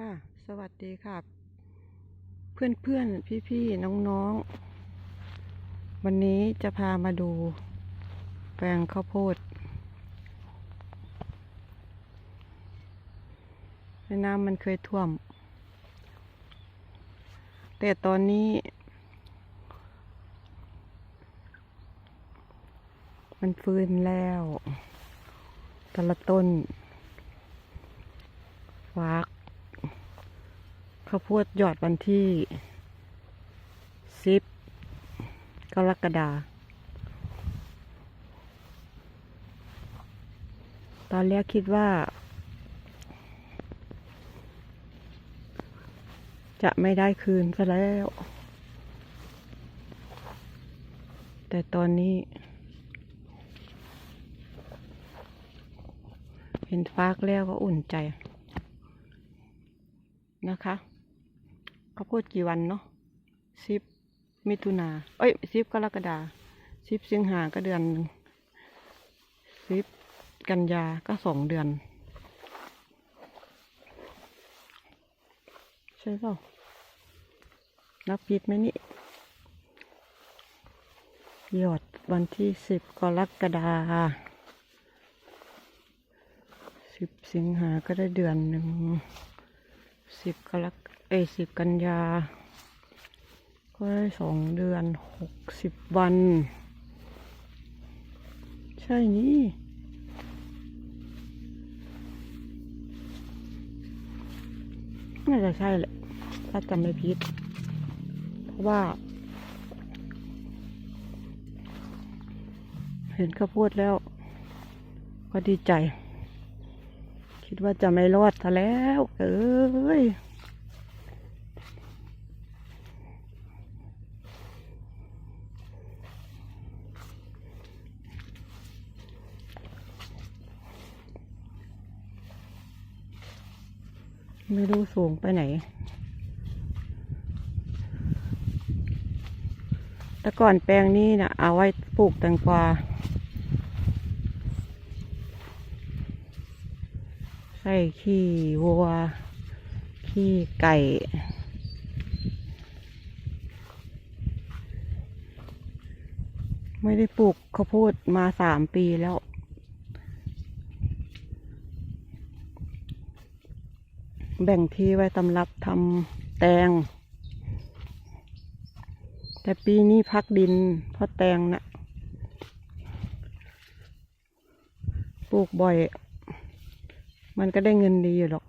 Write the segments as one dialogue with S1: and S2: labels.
S1: ค่ะ สวัสดีค่ะ เพื่อนเพื่อนพี่พี่ๆน้องวันนี้จะพามาดู แปลงข้าวโพดในน้ำมันเคยท่วม แต่ตอนนี้ มันฟื้นแล้วแต่ละต้นฟัก ข้าวโพดหยอดวันที่สิบกรกฎาตอนแรกคิดว่า จะไม่ได้คืนซะแล้ว แต่ตอนนี้ เห็นฟากแล้วก็อุ่นใจนะคะ ข้าวโพดกี่วันเนาะสิบมิถุนา เอ้ยสิบกรกฎาสิบสิงหาก็เดือนหนึ่งสิบกันยาก็สองเดือน ใช่เปล่านับผิดไหมนี่ หยอดวันที่สิบกรกฎาสิบสิงหาก็ได้เดือนหนึ่งสิบกรก อยสิบกันยา ก็ได้สองเดือนหกสิบวัน ใช่นี่น่าจะใช่แหละ ถ้าจำไม่ผิด เพราะว่า เห็นข้าวโพดแล้ว ก็ดีใจ คิดว่าจะไม่รอดซะแล้ว เอ้ย ไม่รู้สูงไปไหน แต่ก่อนแปลงนี้นะเอาไว้ปลูกแตงกวา ใส่ขี้วัว ขี้ไก่ ไม่ได้ปลูกข้าวโพดมาสามปีแล้ว แบ่งที่ไว้สำหรับทำแตง แต่ปีนี้พักดินเพราะแตงนะปลูกบ่อย มันก็ได้เงินดีอยู่หรอก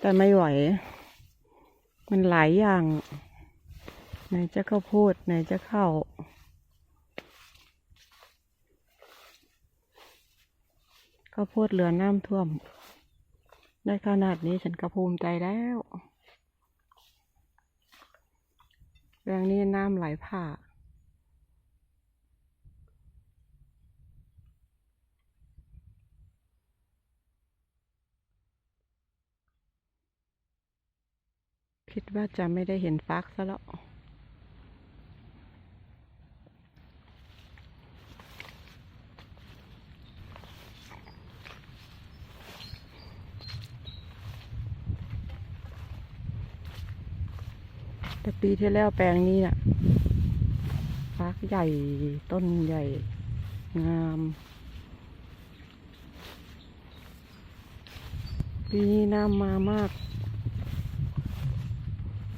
S1: แต่ไม่ไหว มันหลายอย่าง ไหนจะข้าวโพดไหนจะข้าว ข้าวโพดเหลือน้ำท่วม ได้ขนาดนี้ฉันก็ภูมิใจแล้วแรงนี้น้ำไหลผ่าคิดว่าจะไม่ได้เห็นฟักซะแล้ว แต่ปีที่แล้วแปลงนี้น่ะฟักใหญ่ต้นใหญ่ งาม ปีนี้น้ำมามาก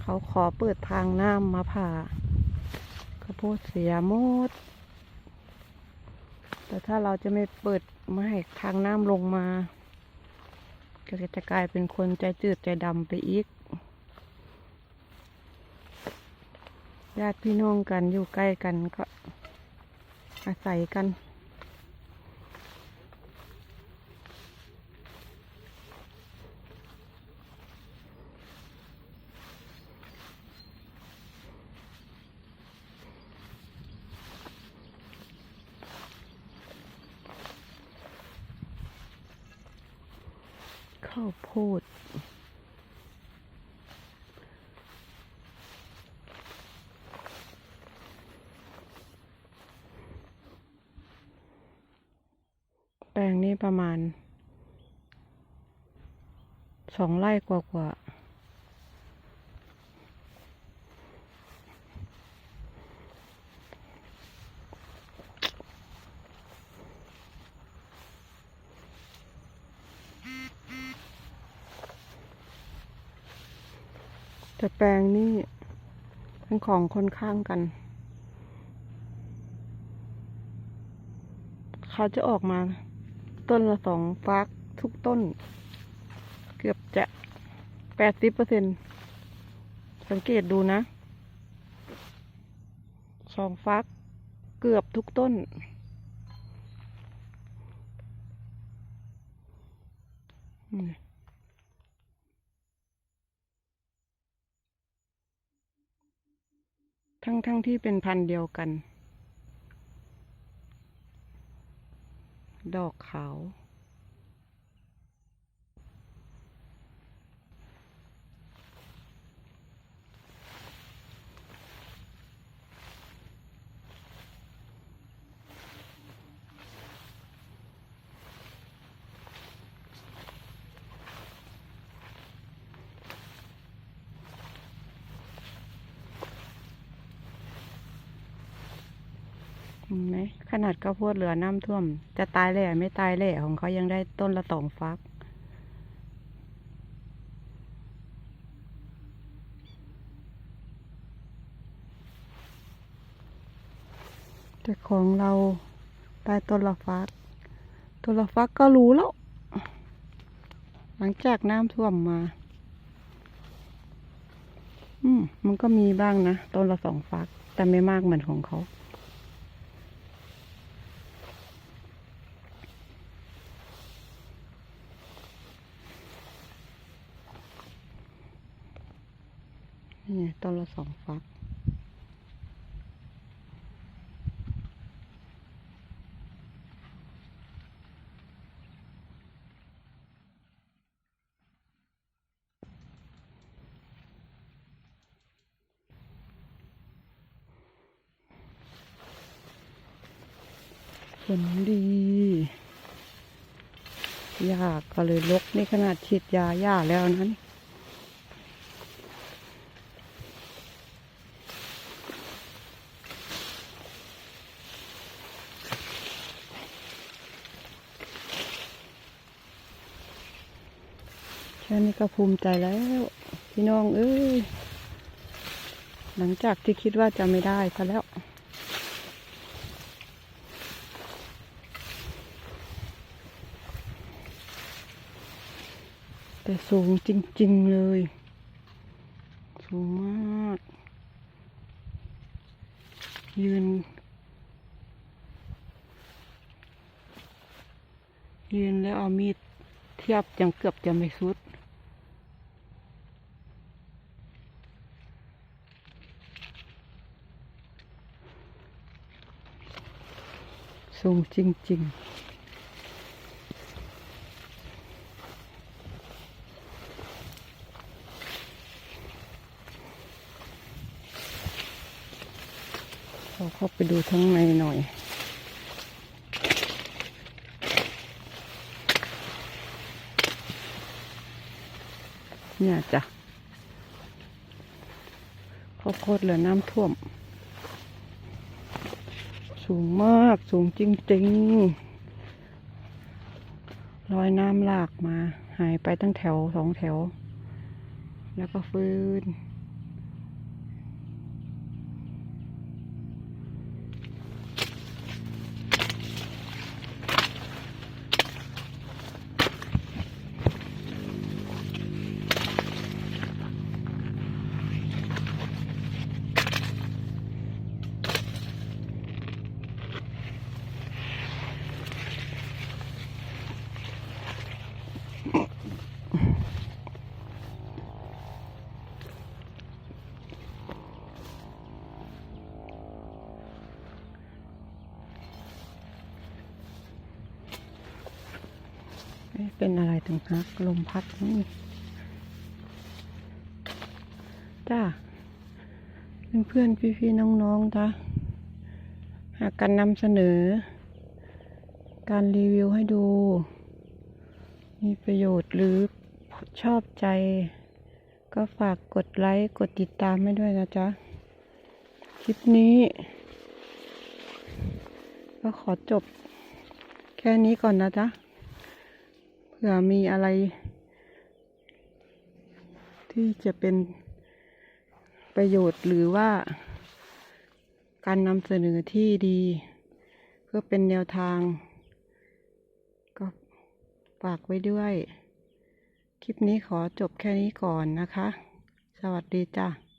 S1: เขาขอเปิดทางน้ำมาผ่าข้าวโพดเสียมด แต่ถ้าเราจะไม่เปิดไม่ให้ทางน้ำลงมา ก็จะกลายเป็นคนใจจืดใจดำไปอีก ญาติพี่น้องกันอยู่ใกล้กันก็อาศัยกันข้าวโพด แปลงนี้ประมาณสองไร่กว่ากว่าแต่แปลงนี่ทั้งของค่อนข้างกัน เขาจะออกมา ต้นละสองฟักทุกต้น เกือบจะแปดสิบเปอร์เซ็นสังเกตดูนะสองฟักเกือบทุกต้น ทั้งทั้งที่เป็นพันธุ์เดียวกัน ดอกขาว ไหมขนาดข้าวโพดเหลือน้ำท่วม จะตายแหล่ไม่ตายแหล่ของเขายังได้ต้นละสองฟัก แต่ของเราได้ต้นละฟัก ต้นละฟักก็รู้แล้ว หลังจากน้ำท่วมมา อืม มันก็มีบ้างนะ ต้นละสองฟัก แต่ไม่มากเหมือนของเขา นี่ไงต้นละสองฟัก ผลดีหญ้าก็เลยลกนี่ขนาดฉีดยาหญ้าแล้วนั้น ค่นี้ก็ภูมิใจแล้ว พี่น้องเอ้ย หลังจากที่คิดว่าจะไม่ได้ซะแล้วแต่สูงจริง ๆ เลย สูงมาก ยืน ยืนแล้วเอามีดเทียบยังเกือบจะไม่สุด สูงจริงๆเราเข้าไปดูทั้างในหน่อย เนี่ยจ้ะข้าวโพดเหลือน้ำท่วม สูงมาก สูงจริงๆรอยน้ำหลากมา หายไปตั้งแถวสองแถว แล้วก็ฟื้น เป็นอะไรถึงพักลมพัดนี่จ้าเพื่อนๆพี่ๆน้องๆจ้าหากการนำเสนอ การรีวิวให้ดู มีประโยชน์หรือชอบใจ ก็ฝากกดไลค์กดติดตามให้ด้วยนะจ๊ะ คลิปนี้ ก็ขอจบแค่นี้ก่อนนะจ๊ะ ผื่อมีอะไร ที่จะเป็นประโยชน์หรือว่า การนำเสนอที่ดี เพื่อเป็นแนวทาง ก็ฝากไว้ด้วย คลิปนี้ขอจบแค่นี้ก่อนนะคะ สวัสดีจ้ะ